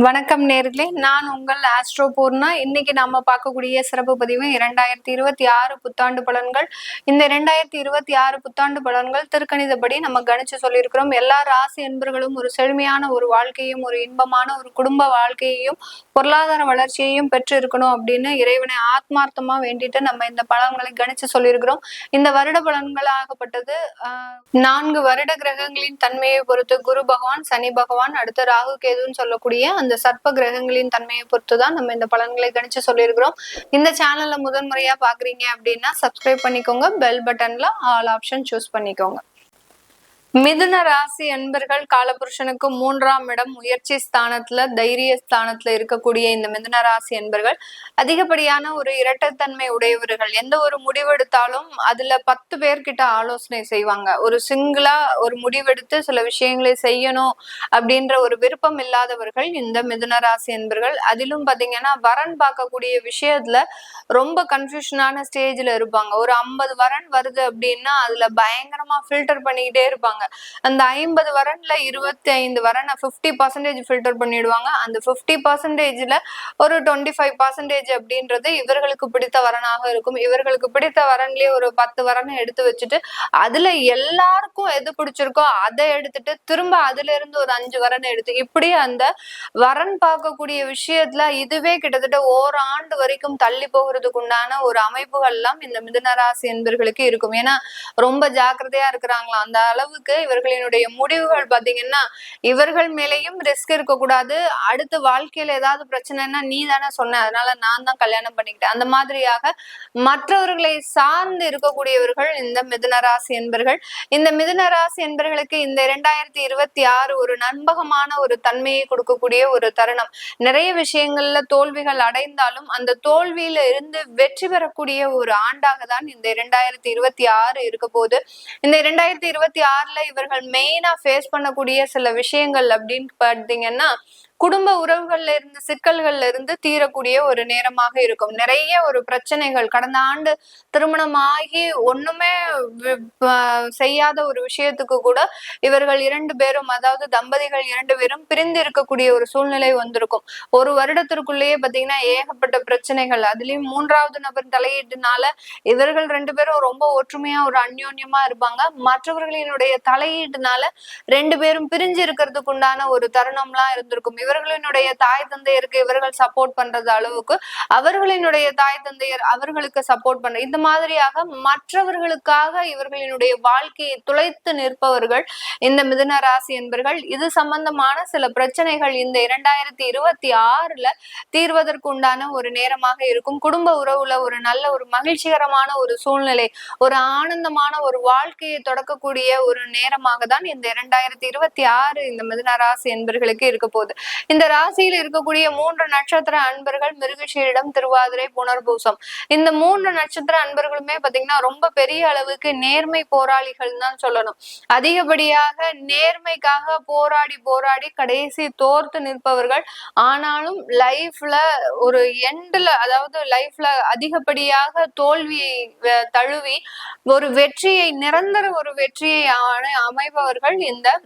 வணக்கம் நேர்களே. நான் உங்கள் ஆஸ்ட்ரோ பூர்ணா. இன்னைக்கு நாம பார்க்கக்கூடிய சிறப்பு பதிவு இரண்டாயிரத்தி இருபத்தி ஆறு புத்தாண்டு பலன்கள். இந்த இரண்டாயிரத்தி இருபத்தி ஆறு புத்தாண்டு பலன்கள் திருக்கணிதப்படி நம்ம கணிச்சு சொல்லியிருக்கிறோம். எல்லா ராசி என்பர்களும் ஒரு செழுமையான ஒரு வாழ்க்கையும் ஒரு இன்பமான ஒரு குடும்ப வாழ்க்கையையும் பொருளாதார வளர்ச்சியையும் பெற்று இருக்கணும் அப்படின்னு இறைவனை ஆத்மார்த்தமா வேண்டிட்டு நம்ம இந்த பலன்களை கணிச்சு சொல்லியிருக்கிறோம். இந்த வருட பலன்கள் ஆகப்பட்டது நான்கு வருட கிரகங்களின் தன்மையை பொறுத்து குரு பகவான் சனி பகவான் அடுத்து ராகு கேதுன்னு சொல்லக்கூடிய அந்த சர்ப்ப கிரகங்களின் தன்மையை பொறுத்து தான் நம்ம இந்த பலன்களை கணிச்சு சொல்லியிருக்கிறோம். இந்த சேனல்ல முதன்முறையா பாக்குறீங்க அப்படின்னா சப்ஸ்கிரைப் பண்ணிக்கோங்க பெல் பட்டன்ல ஆல் ஆப்ஷன் சூஸ் பண்ணிக்கோங்க. மிதுன ராசி அன்பர்கள் காலபுருஷனுக்கு மூன்றாம் இடம் முயற்சி ஸ்தானத்துல தைரிய ஸ்தானத்துல இருக்கக்கூடிய இந்த மிதுன ராசி அன்பர்கள் அதிகப்படியான ஒரு இரட்டைத்தன்மை உடையவர்கள். எந்த ஒரு முடிவெடுத்தாலும் அதுல பத்து பேர்கிட்ட ஆலோசனை செய்வாங்க. ஒரு சிங்கிளா ஒரு முடிவெடுத்து சில விஷயங்களை செய்யணும் அப்படின்ற ஒரு விருப்பம் இல்லாதவர்கள் இந்த மிதுன ராசி அன்பர்கள். அதிலும் பாத்தீங்கன்னா வரன் பார்க்கக்கூடிய விஷயத்துல ரொம்ப கன்ஃபியூஷனான ஸ்டேஜ்ல இருப்பாங்க. ஒரு ஐம்பது வரன் வருது அப்படின்னா அதுல பயங்கரமா ஃபில்டர் பண்ணிக்கிட்டே இருப்பாங்க. அந்த ஐம்பது வரன்ல இருபத்தி ஐந்து வரனை ஃபிஃப்டி பர்சன்டேஜ் ஃபில்டர் பண்ணிடுவாங்க. அந்த ஃபிஃப்டி பர்சன்டேஜ்ல ஒரு டுவெண்ட்டி ஃபைவ் பர்சன்டேஜ் அப்படின்றது இவர்களுக்கு பிடித்த வரனாக இருக்கும். இவர்களுக்கு பிடித்த வரன்லயே ஒரு பத்து வரனை எடுத்து வச்சுட்டு அதுல எல்லாருக்கும் எது பிடிச்சிருக்கோ அதை எடுத்துட்டு திரும்ப அதுல இருந்து ஒரு அஞ்சு வரனை எடுத்து இப்படி அந்த வரன் பார்க்கக்கூடிய விஷயத்துல இதுவே கிட்டத்தட்ட ஓராண்டு வரைக்கும் தள்ளி போகிறதுக்கு உண்டான ஒரு அமைப்புகள் எல்லாம் இந்த மிதுனராசி என்பர்களுக்கு இருக்கும். ஏன்னா ரொம்ப ஜாக்கிரதையா இருக்கிறாங்களா அந்த அளவுக்கு இவர்களினுடைய முடிவுகள் பாத்தீங்கன்னா இவர்கள் மேலேயும் ரிஸ்க் இருக்கக்கூடாது. அடுத்து வாழ்க்கையில ஏதாவது பிரச்சனைனா நீ தானே சொன்ன அதனால நான் தான் கல்யாணம் பண்ணிக்கிட்டேன். அந்த மாதிரியாக மற்றவர்களை சார்ந்து இருக்கக்கூடியவர்கள் இந்த மிதுனராசி என்பர்கள். இந்த மிதுனராசி என்பர்களுக்கு இந்த இரண்டாயிரத்தி இருபத்தி ஆறு ஒரு நண்பகமான ஒரு தன்மையை கொடுக்கக்கூடிய ஒரு தருணம். நிறைய விஷயங்கள்ல தோல்விகள் அடைந்தாலும் அந்த தோல்வியில இருந்து வெற்றி பெறக்கூடிய ஒரு ஆண்டாக தான் இந்த இரண்டாயிரத்தி இருபத்தி ஆறு இருக்க போது இந்த இரண்டாயிரத்தி இருபத்தி ஆறுல இவர்கள் மெயினா ஃபேஸ் பண்ணக்கூடிய சில விஷயங்கள் அப்படின்னு பார்த்தீங்கன்னா குடும்ப உறவுகள்ல இருந்து சிக்கல்கள்ல இருந்து தீரக்கூடிய ஒரு நேரமாக இருக்கும். நிறைய ஒரு பிரச்சனைகள் கடந்த ஆண்டு திருமணமாகி ஒண்ணுமே செய்யாத ஒரு விஷயத்துக்கு கூட இவர்கள் இரண்டு பேரும் அதாவது தம்பதிகள் இரண்டு பேரும் பிரிந்து இருக்கக்கூடிய ஒரு சூழ்நிலை வந்திருக்கும். ஒரு வருடத்திற்குள்ளேயே பாத்தீங்கன்னா ஏகப்பட்ட பிரச்சனைகள். அதுலயும் மூன்றாவது நபர் தலையீட்டுனால இவர்கள் ரெண்டு பேரும் ரொம்ப ஒற்றுமையா ஒரு அந்யோன்யமா இருப்பாங்க. மற்றவர்களினுடைய தலையீட்டுனால ரெண்டு பேரும் பிரிஞ்சு இருக்கிறதுக்கு உண்டான ஒரு தருணம்லாம் இருந்திருக்கும். இவர்களினுடைய தாய் தந்தையருக்கு இவர்கள் சப்போர்ட் பண்றது அளவுக்கு அவர்களினுடைய தாய் தந்தையர் அவர்களுக்கு சப்போர்ட் பண்ற இந்த மாதிரியாக மற்றவர்களுக்காக இவர்களினுடைய வாழ்க்கையை துளைத்து நிற்பவர்கள் இந்த மிதுன ராசி என்பர்கள். இது சம்பந்தமான சில பிரச்சனைகள் இந்த இரண்டாயிரத்தி இருபத்தி ஆறுல தீர்வதற்கு உண்டான ஒரு நேரமாக இருக்கும். குடும்ப உறவுல ஒரு நல்ல ஒரு மகிழ்ச்சிகரமான ஒரு சூழ்நிலை ஒரு ஆனந்தமான ஒரு வாழ்க்கையை தொடக்கக்கூடிய ஒரு நேரமாக தான் இந்த இரண்டாயிரத்தி இருபத்தி ஆறு இந்த மிதுன ராசி என்பர்களுக்கு இருக்க போகுது. இந்த ராசியில் இருக்கக்கூடிய மூன்று நட்சத்திர அன்பர்கள் மிருகஷீரிடம் திருவாதிரை புனர்பூசம். இந்த மூன்று நட்சத்திர அன்பர்களுமே பாத்தீங்கன்னா ரொம்ப பெரிய அளவுக்கு நேர்மை போராளிகள் தான் சொல்லணும். அதிகப்படியாக நேர்மைக்காக போராடி போராடி கடைசி தோர்த்து நிற்பவர்கள். ஆனாலும் லைஃப்ல ஒரு எண்ட்ல அதாவது லைஃப்ல அதிகப்படியாக தோல்வியை தழுவி ஒரு வெற்றியை நிரந்தர ஒரு வெற்றியை அணை- அமைப்பவர்கள் இந்த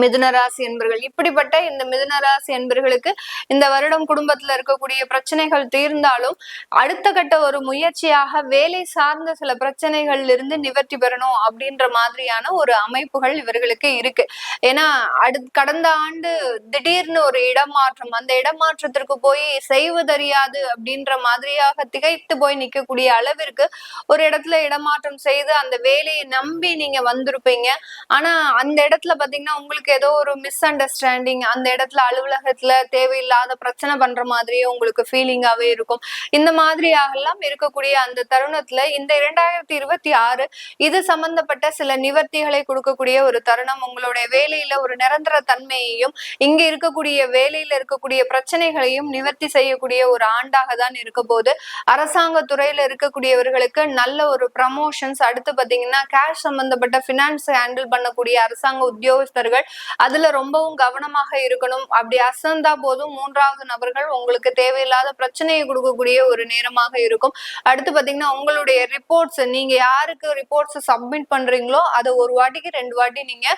மிதுனராசி என்பர்கள். இப்படிப்பட்ட இந்த மிதுனராசி என்பர்களுக்கு இந்த வருடம் குடும்பத்துல இருக்கக்கூடிய பிரச்சனைகள் தீர்ந்தாலும் அடுத்த கட்ட ஒரு முயற்சியாக வேலை சார்ந்த சில பிரச்சனைகள்ல இருந்து நிவர்த்தி பெறணும் அப்படின்ற மாதிரியான ஒரு அமைப்புகள் இவர்களுக்கு இருக்கு. ஏன்னா அடு கடந்த ஆண்டு திடீர்னு ஒரு இடமாற்றம் அந்த இடமாற்றத்திற்கு போய் செய்வதறியாது அப்படின்ற மாதிரியாக திகைத்து போய் நிக்கக்கூடிய அளவிற்கு ஒரு இடத்துல இடமாற்றம் செய்து அந்த வேலையை நம்பி நீங்க வந்திருப்பீங்க. ஆனா அந்த இடத்துல பாத்தீங்கன்னா உங்களுக்கு ஏதோ ஒரு மிஸ் அண்டர்ஸ்டாண்டிங் அந்த இடத்துல அலுவலகத்துல தேவையில்லாத பிரச்சனை பண்ற மாதிரியே உங்களுக்கு ஃபீலிங்காவே இருக்கும். இந்த மாதிரியாகலாம் இருக்கக்கூடிய அந்த தருணத்துல இந்த இரண்டாயிரத்தி இருபத்தி ஆறு இது சம்பந்தப்பட்ட சில நிவர்த்திகளை கொடுக்கக்கூடிய ஒரு தருணம் உங்களுடைய வேலையில ஒரு நிரந்தர தன்மையையும் இங்க இருக்கக்கூடிய வேலையில இருக்கக்கூடிய பிரச்சனைகளையும் நிவர்த்தி செய்யக்கூடிய ஒரு ஆண்டாக தான் இருக்க போது அரசாங்க துறையில இருக்கக்கூடியவர்களுக்கு நல்ல ஒரு ப்ரமோஷன்ஸ் அடுத்து பாத்தீங்கன்னா கேஷ் சம்பந்தப்பட்ட பினான்ஸ் ஹேண்டில் பண்ணக்கூடிய அரசாங்க உத்தியோகஸ்தர்கள் அதுல ரொம்பவும் கவனமாக இருக்கணும். அப்படி அசந்தா போதும் மூன்றாவது நபர்கள் உங்களுக்கு தேவையில்லாத பிரச்சனையை கொடுக்கக்கூடிய ஒரு நேரமாக இருக்கும். அடுத்து பாத்தீங்கன்னா உங்களுடைய ரிப்போர்ட்ஸ் நீங்க யாருக்கு ரிப்போர்ட்ஸ் சப்மிட் பண்றீங்களோ அதை ஒரு வாட்டிக்கு ரெண்டு வாட்டி நீங்க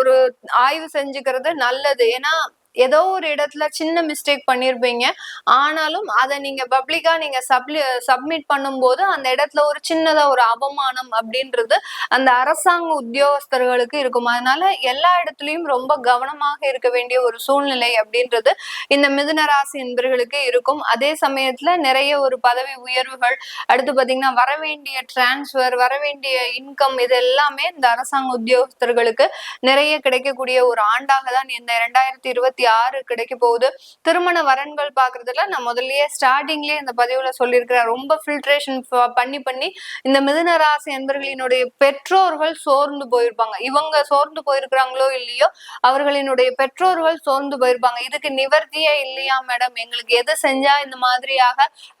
ஒரு ஆய்வு செஞ்சுக்கிறது நல்லது. ஏன்னா ஏதோ ஒரு இடத்துல சின்ன மிஸ்டேக் பண்ணிருப்பீங்க. ஆனாலும் அதை நீங்க பப்ளிக்கா நீங்க சப்ளி சப்மிட் பண்ணும்போது அந்த இடத்துல ஒரு சின்னதா ஒரு அவமானம் அப்படின்றது அந்த அரசாங்க உத்தியோகஸ்தர்களுக்கு இருக்கும். அதனால எல்லா இடத்துலயும் ரொம்ப கவனமாக இருக்க வேண்டிய ஒரு சூழ்நிலை அப்படின்றது இந்த மிதுனராசி என்பர்களுக்கு இருக்கும். அதே சமயத்துல நிறைய ஒரு பதவி உயர்வுகள் அடுத்து பாத்தீங்கன்னா வர வேண்டிய டிரான்ஸ்பர் வர வேண்டிய இன்கம் இது எல்லாமே இந்த அரசாங்க உத்தியோகஸ்தர்களுக்கு நிறைய கிடைக்கக்கூடிய ஒரு ஆண்டாக தான் இந்த இரண்டாயிரத்தி இருபத்தி யாரு கிடைக்க போகுது? திருமண வரன்கள் பாக்குறதுல நான் முதல்லயே ஸ்டார்டிங்லயே இந்த பதிவுல சொல்லியிருக்கிறேன். ரொம்ப ஃபில்ட்ரேஷன் பண்ணி பண்ணி இந்த மிதுன ராசி என்பர்களினுடைய பெற்றோர்கள் சோர்ந்து போயிருப்பாங்க. இவங்க சோர்ந்து போயிருக்கிறாங்களோ இல்லையோ அவர்களினுடைய பெற்றோர்கள் சோர்ந்து போயிருப்பாங்க. இதுக்கு நிவர்த்தியே இல்லையா மேடம் எங்களுக்கு எது செஞ்சா இந்த மாதிரியாக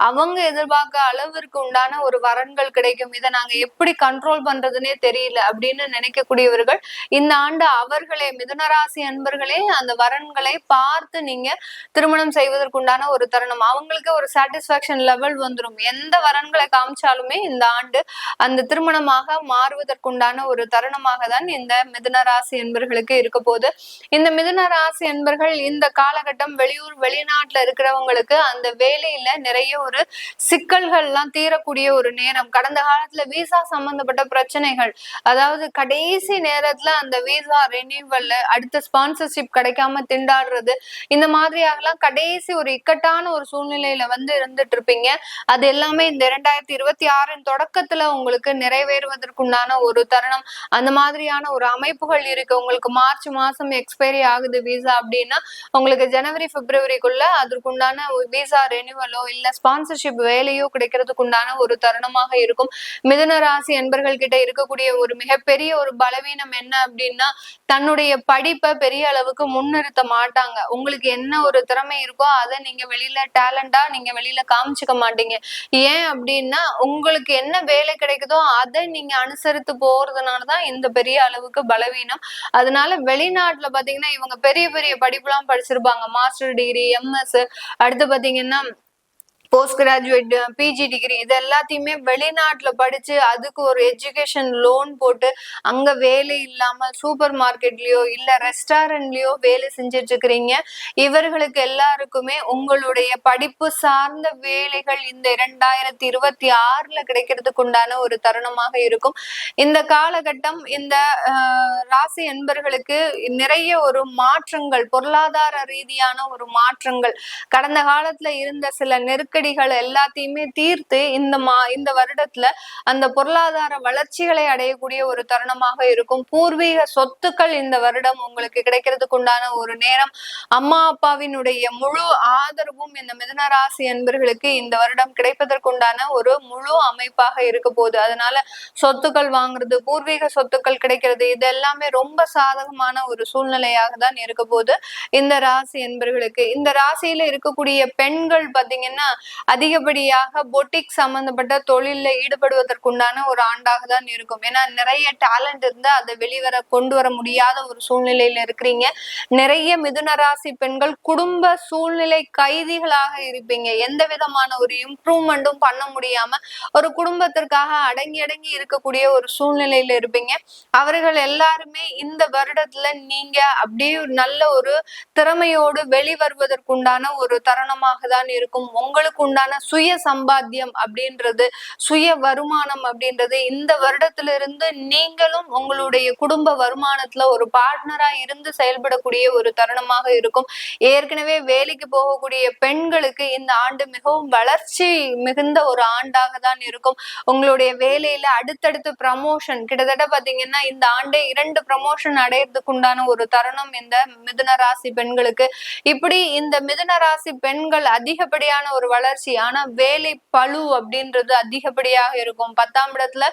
அவங்க எதிர்பார்க்க அளவிற்கு உண்டான ஒரு வரன்கள் கிடைக்கும். இதை நாங்க எப்படி கண்ட்ரோல் பண்றதுன்னே தெரியல அப்படின்னு நினைக்கக்கூடியவர்கள் இந்த ஆண்டு அவர்களே மிதுனராசி அன்பர்களே அந்த வரன்களை பார்த்து நீங்க திருமணம் செய்வதற்குண்டான ஒரு தருணம். அவங்களுக்கு ஒரு சாட்டிஸ்பாக்சன் லெவல் வந்துடும் எந்த வரன்களை காமிச்சாலுமே இந்த ஆண்டு அந்த திருமணமாக மாறுவதற்குண்டான ஒரு தருணமாக தான் இந்த மிதுன ராசி என்பர்களுக்கு இருக்க போது இந்த மிதுன ராசி என்பர்கள் இந்த காலகட்டம் வெளியூர் வெளிநாட்டுல இருக்கிறவங்களுக்கு அந்த வேலையில நிறைய ஒரு சிக்கல்கள் எல்லாம் தீரக்கூடிய ஒரு நேரம். கடந்த காலத்துல விசா சம்பந்தப்பட்ட பிரச்சனைகள் அதாவது கடைசி நேரத்துல அந்த விசா ரெனியூவல் அடுத்த ஸ்பான்சர்ஷிப் கிடைக்காம திண்டாடுறது இந்த மாதிரியாகலாம் கடைசி ஒரு இக்கட்டான ஒரு சூழ்நிலையில வந்து இருந்துட்டு இருப்பீங்க அது எல்லாமே இந்த இரண்டாயிரத்தி இருபத்தி ஆறின் தொடக்கத்துல உங்களுக்கு நிறைவேறுவதற்குண்டான ஒரு தருணம். அந்த மாதிரியான ஒரு அமைப்புகள் இருக்கு. உங்களுக்கு மார்ச் மாசம் எக்ஸ்பைரி ஆகுது விசா அப்படின்னா உங்களுக்கு ஜனவரி பிப்ரவரிக்குள்ள அதற்குண்டான விசா ரெனியூவலோ இல்ல ஸ்பான்சர்ஷிப் வேலையோ கிடைக்கிறதுக்கு உண்டான ஒரு தருணமாக இருக்கும். மிதுன ராசி என்பர்கள் கிட்ட இருக்கக்கூடிய ஒரு மிகப்பெரிய ஒரு பலவீனம் என்ன அப்படின்னா தன்னுடைய படிப்பை பெரிய அளவுக்கு முன்னிறுத்த மாட்டாங்க உங்களுக்கு என்ன ஒரு திறமை இருக்கோ அதை நீங்க வெளியில டேலண்டா நீங்க வெளியில காமிச்சுக்க மாட்டீங்க. ஏன் அப்படின்னா உங்களுக்கு என்ன வேலை கிடைக்குதோ அதை நீங்க அனுசரித்து போறதுனாலதான் இந்த பெரிய அளவுக்கு பலவீனம். அதனால வெளிநாட்டுல பாத்தீங்கன்னா இவங்க பெரிய பெரிய படிப்புலாம் படிச்சிருப்பாங்க. மாஸ்டர் டிகிரி எம்எஸ் அடுத்து பாத்தீங்கன்னா போஸ்ட் கிராஜுவேட் பிஜி டிகிரி இது எல்லாத்தையுமே வெளிநாட்டுல படிச்சு அதுக்கு ஒரு எஜுகேஷன் லோன் போட்டு அங்க வேலை இல்லாம சூப்பர் மார்க்கெட்லயோ இல்ல ரெஸ்டாரண்ட்லயோ வேலை செஞ்சுட்டு இருக்கிறீங்க. இவர்களுக்கு எல்லாருக்குமே உங்களுடைய படிப்பு சார்ந்த வேலைகள் இந்த இரண்டாயிரத்தி இருபத்தி ஆறுல கிடைக்கிறதுக்கு உண்டான ஒரு தருணமாக இருக்கும். இந்த காலகட்டம் இந்த ராசி என்பர்களுக்கு நிறைய ஒரு மாற்றங்கள் பொருளாதார ரீதியான ஒரு மாற்றங்கள். கடந்த காலத்துல இருந்த சில நெருக்க நெருக்கடிகள் எல்லாத்தையுமே தீர்த்து இந்த மா இந்த வருடத்துல அந்த பொருளாதார வளர்ச்சிகளை அடையக்கூடிய ஒரு தருணமாக இருக்கும். பூர்வீக சொத்துக்கள் இந்த வருடம் உங்களுக்கு கிடைக்கிறதுக்கு உண்டான ஒரு நேரம். அம்மா அப்பாவினுடைய முழு ஆதரவும் இந்த மிதனராசி அன்பர்களுக்கு இந்த வருடம் கிடைப்பதற்குண்டான ஒரு முழு அமைப்பாக இருக்க போகுது. அதனால சொத்துக்கள் வாங்குறது பூர்வீக சொத்துக்கள் கிடைக்கிறது இது எல்லாமே ரொம்ப சாதகமான ஒரு சூழ்நிலையாக தான் இருக்க போகுது. இந்த ராசி என்பர்களுக்கு இந்த ராசியில இருக்கக்கூடிய பெண்கள் பாத்தீங்கன்னா அதிகப்படியாக பொட்டிக் சம்பந்தப்பட்ட தொழில ஈடுபடுவதற்குண்டான ஒரு ஆண்டாக தான் இருக்கும். ஏன்னா நிறைய டேலண்ட் இருந்து அதை வெளிவர கொண்டு வர முடியாத ஒரு சூழ்நிலையில இருக்கிறீங்க. நிறைய மிதுனராசி பெண்கள் குடும்ப சூழ்நிலை கைதிகளாக இருப்பீங்க. எந்த விதமான ஒரு இம்ப்ரூவ்மெண்ட்டும் பண்ண முடியாம ஒரு குடும்பத்திற்காக அடங்கி அடங்கி இருக்கக்கூடிய ஒரு சூழ்நிலையில இருப்பீங்க. அவர்கள் எல்லாருமே இந்த வருடத்துல நீங்க அப்படியே நல்ல ஒரு திறமையோடு வெளிவருவதற்குண்டான ஒரு தருணமாக தான் இருக்கும். உங்களுக்கு உங்களுக்கு உண்டான சுய சம்பாத்தியம் அப்படின்றது சுய வருமானம் அப்படின்றது இந்த வருடத்துல இருந்து நீங்களும் உங்களுடைய குடும்ப வருமானத்துல ஒரு பார்ட்னரா இருந்து செயல்படக்கூடிய ஒரு தருணமாக இருக்கும். ஏற்கனவே வேலைக்கு போகக்கூடிய பெண்களுக்கு இந்த ஆண்டு மிகவும் வளர்ச்சி மிகுந்த ஒரு ஆண்டாக தான் இருக்கும். உங்களுடைய வேலையில அடுத்தடுத்து ப்ரமோஷன் கிட்டத்தட்ட பாத்தீங்கன்னா இந்த ஆண்டே இரண்டு ப்ரமோஷன் அடையிறதுக்கு உண்டான ஒரு தருணம் இந்த மிதுன ராசி பெண்களுக்கு. இப்படி இந்த மிதுன ராசி பெண்கள் அதிகப்படியான ஒரு வளர்ச்சி ஆனா வேலை பழு அப்படின்றது அதிகப்படியாக இருக்கும். பத்தாம் இடத்துல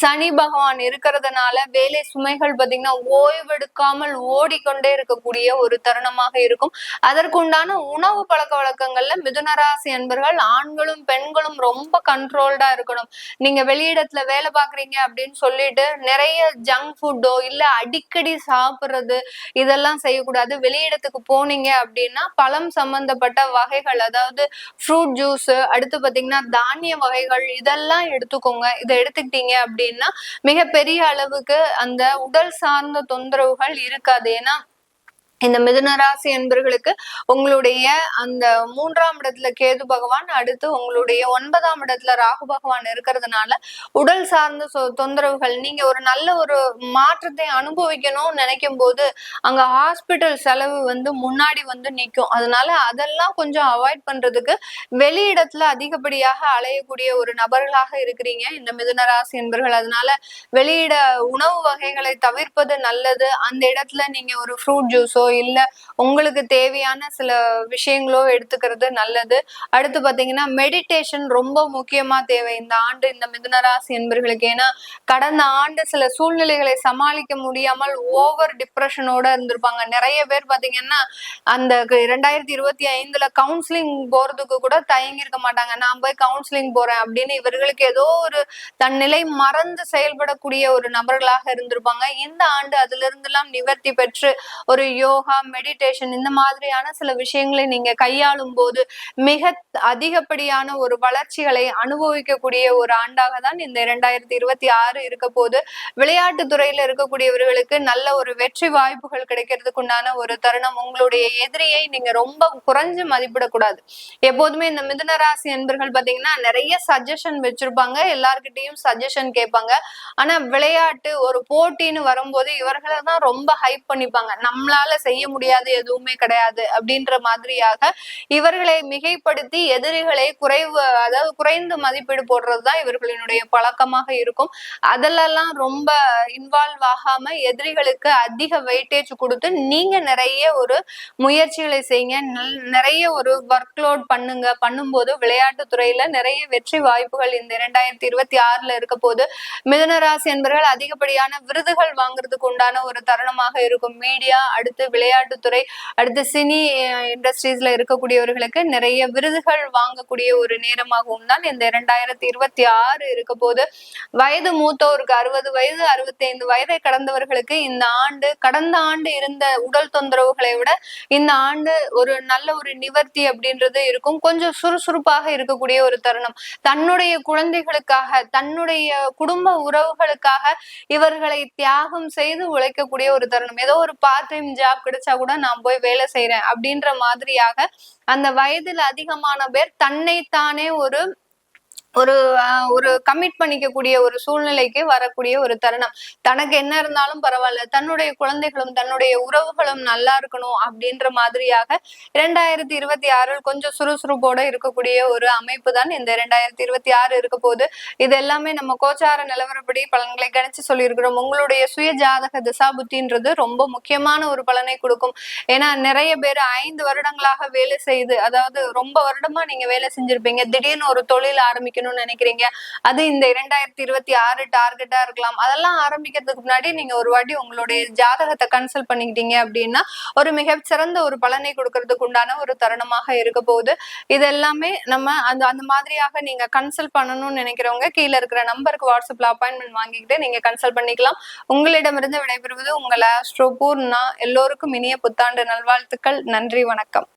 சனி பகவான் இருக்கிறதுனால வேலை சுமைகள் பாத்தீங்கன்னா ஓய்வெடுக்காமல் ஓடிக்கொண்டே இருக்கக்கூடிய ஒரு தருணமாக இருக்கும். அதற்குண்டான உணவு பழக்க வழக்கங்கள்ல மிதுனராசி என்பர்கள் ஆண்களும் பெண்களும் ரொம்ப கண்ட்ரோல்டா இருக்கணும். நீங்க வெளியிடத்துல வேலை பாக்குறீங்க அப்படின்னு சொல்லிட்டு நிறைய ஜங்க் ஃபுட்டோ இல்ல அடிக்கடி சாப்பிடுறது இதெல்லாம் செய்யக்கூடாது. வெளியிடத்துக்கு போனீங்க அப்படின்னா பழம் சம்பந்தப்பட்ட வகைகள் அதாவது ஃப்ரூட் ஜூஸ் அடுத்து பாத்தீங்கன்னா தானிய வகைகள் இதெல்லாம் எடுத்துக்கோங்க. இதை எடுத்துக்கிட்டீங்க அப்படின்னா மிகப்பெரிய அளவுக்கு அந்த உடல் சார்ந்த தொந்தரவுகள் இருக்காது. ஏன்னா இந்த மிதுனராசி என்பர்களுக்கு உங்களுடைய அந்த மூன்றாம் இடத்துல கேது பகவான் அடுத்து உங்களுடைய ஒன்பதாம் இடத்துல ராகு பகவான் இருக்கிறதுனால உடல் சார்ந்த தொந்தரவுகள் நீங்க ஒரு நல்ல ஒரு மாற்றத்தை அனுபவிக்கணும்னு நினைக்கும் போது அங்க ஹாஸ்பிட்டல் செலவு வந்து முன்னாடி வந்து நிற்கும் அதனால அதெல்லாம் கொஞ்சம் அவாய்ட் பண்றதுக்கு வெளியிடத்துல அதிகப்படியாக அலையக்கூடிய ஒரு நபர்களாக இருக்கிறீங்க இந்த மிதுனராசி என்பர்கள் அதனால வெளியிட உணவு வகைகளை தவிர்ப்பது நல்லது. அந்த இடத்துல நீங்க ஒரு ஃப்ரூட் ஜூஸோ இல்ல உங்களுக்கு தேவையான சில விஷயங்களோ எடுத்துக்கிறது நல்லது. அடுத்து பாத்தீங்கன்னா மெடிடேஷன் ரொம்ப முக்கியமா தேவை. இந்த ஆண்டு இந்த மிதுனராசி என்பர்களுக்கு. ஏன்னா கடந்த ஆண்டு சில சூழ்நிலைகளை சமாளிக்க முடியாமல் ஓவர் டிப்ரெஷனோட இருந்திருப்பாங்க. நிறைய பேர் பாத்தீங்கன்னா அந்த இரண்டாயிரத்தி இருபத்தி ஐந்துல கவுன்சிலிங் போறதுக்கு கூட தயங்கி இருக்க மாட்டாங்க. நான் போய் கவுன்சிலிங் போறேன் அப்படின்னு இவர்களுக்கு ஏதோ ஒரு தன் நிலை மறந்து செயல்படக்கூடிய ஒரு நபர்களாக இருந்திருப்பாங்க. இந்த ஆண்டு அதுல இருந்து எல்லாம் நிவர்த்தி பெற்று ஒரு யோகா மெடிடேஷன் இந்த மாதிரியான சில விஷயங்களை நீங்க கையாளும் போது மிக அதிகப்படியான ஒரு வளர்ச்சிகளை அனுபவிக்கக்கூடிய ஒரு ஆண்டாக தான் இந்த இரண்டாயிரத்தி இருபத்தி ஆறு இருக்க போது விளையாட்டு துறையில இருக்கக்கூடியவர்களுக்கு நல்ல ஒரு வெற்றி வாய்ப்புகள் கிடைக்கிறதுக்கு உண்டான ஒரு தருணம் உங்களுடைய எதிரியை நீங்க ரொம்ப குறைஞ்சு மதிப்பிடக்கூடாது. எப்போதுமே இந்த மிதுன ராசி என்பர்கள் பாத்தீங்கன்னா நிறைய சஜஷன் வச்சிருப்பாங்க. எல்லார்கிட்டையும் சஜஷன் கேட்பாங்க. ஆனா விளையாட்டு ஒரு போட்டின்னு வரும்போது இவர்களை தான் ரொம்ப ஹைப் பண்ணிப்பாங்க. நம்மளால செய்ய முடியாது எதுவுமே கிடையாது அப்படின்ற மாதிரியாக இவர்களை மிகைப்படுத்தி எதிரிகளை குறைவு அதாவது குறைந்து மதிப்பீடு போடுறதுதான் இவர்களினுடைய பழக்கமாக இருக்கும். அதிலெல்லாம் ரொம்ப இன்வால்வ் ஆகாம எதிரிகளுக்கு அதிக வெயிட்டேஜ் கொடுத்து நீங்க நிறைய ஒரு முயற்சிகளை செய்யுங்க. நிறைய ஒரு ஒர்க் லோட் பண்ணுங்க. பண்ணும்போது விளையாட்டு துறையில நிறைய வெற்றி வாய்ப்புகள் இந்த இரண்டாயிரத்தி இருபத்தி ஆறுல இருக்க போது மிதனராசி என்பவர்கள் அதிகப்படியான விருதுகள் வாங்குறதுக்கு உண்டான ஒரு தருணமாக இருக்கும். மீடியா அடுத்து விளையாட்டுத்துறை அடுத்து சினி இண்டஸ்ட்ரீஸ்ல இருக்கக்கூடியவர்களுக்கு நிறைய விருதுகள் வாங்கக்கூடிய ஒரு நேரமாகவும் தான் இந்த இரண்டாயிரத்தி இருபத்தி ஆறு இருக்க போது வயது மூத்தோருக்கு அறுபது வயது அறுபத்தி ஐந்து வயதை கடந்தவர்களுக்கு இந்த ஆண்டு கடந்த ஆண்டு இருந்த உடல் தொந்தரவுகளை விட இந்த ஆண்டு ஒரு நல்ல ஒரு நிவர்த்தி அப்படின்றது இருக்கும். கொஞ்சம் சுறுசுறுப்பாக இருக்கக்கூடிய ஒரு தருணம். தன்னுடைய குழந்தைகளுக்காக தன்னுடைய குடும்ப உறவுகளுக்காக இவர்களை தியாகம் செய்து உழைக்கக்கூடிய ஒரு தருணம். ஏதோ ஒரு பார்ட் டைம் ஜாப் கிடைச்சா கூட நான் போய் வேலை செய்யறேன் அப்படின்ற மாதிரியாக அந்த வயதில் அதிகமான பேர் தன்னைத்தானே ஒரு ஒரு ஒரு கமிட் பண்ணிக்கக்கூடிய ஒரு சூழ்நிலைக்கு வரக்கூடிய ஒரு தருணம். தனக்கு என்ன இருந்தாலும் பரவாயில்ல. தன்னுடைய குழந்தைகளும் தன்னுடைய உறவுகளும் நல்லா இருக்கணும் அப்படின்ற மாதிரியாக இரண்டாயிரத்தி இருபத்தி ஆறில் கொஞ்சம் சுறுசுறுப்போட இருக்கக்கூடிய ஒரு அமைப்பு தான் இந்த இரண்டாயிரத்தி இருபத்தி ஆறு இருக்க போது இது எல்லாமே நம்ம கோச்சார நிலவரப்படி பலன்களை கணிச்சு சொல்லியிருக்கிறோம். உங்களுடைய சுய ஜாதக திசா புத்தின்றது ரொம்ப முக்கியமான ஒரு பலனை கொடுக்கும். ஏன்னா நிறைய பேர் ஐந்து வருடங்களாக வேலை செய்து அதாவது ரொம்ப வருடமா நீங்க வேலை செஞ்சிருப்பீங்க. திடீர்னு ஒரு தொழில் ஆரம்பிக்க ஆரம்பிக்கணும்னு நினைக்கிறீங்க? அது இந்த இரண்டாயிரத்தி இருபத்தி ஆறு டார்கெட்டா இருக்கலாம். அதெல்லாம் ஆரம்பிக்கிறதுக்கு முன்னாடி நீங்க ஒரு வாட்டி உங்களுடைய ஜாதகத்தை கன்சல்ட் பண்ணிக்கிட்டீங்க அப்படின்னா ஒரு மிக சிறந்த ஒரு பலனை கொடுக்கறதுக்கு உண்டான ஒரு தருணமாக இருக்க போகுது. இது எல்லாமே நம்ம அந்த அந்த மாதிரியாக நீங்க கன்சல்ட் பண்ணணும்னு நினைக்கிறவங்க கீழே இருக்கிற நம்பருக்கு வாட்ஸ்அப்ல அப்பாயின்மெண்ட் வாங்கிக்கிட்டு நீங்க கன்சல்ட் பண்ணிக்கலாம். உங்களிடமிருந்து விடைபெறுவது உங்களை ஆஸ்ட்ரோபூர்னா எல்லோருக்கும் இனிய புத்தாண்டு நல்வாழ்த்துக்கள். நன்றி வணக்கம்.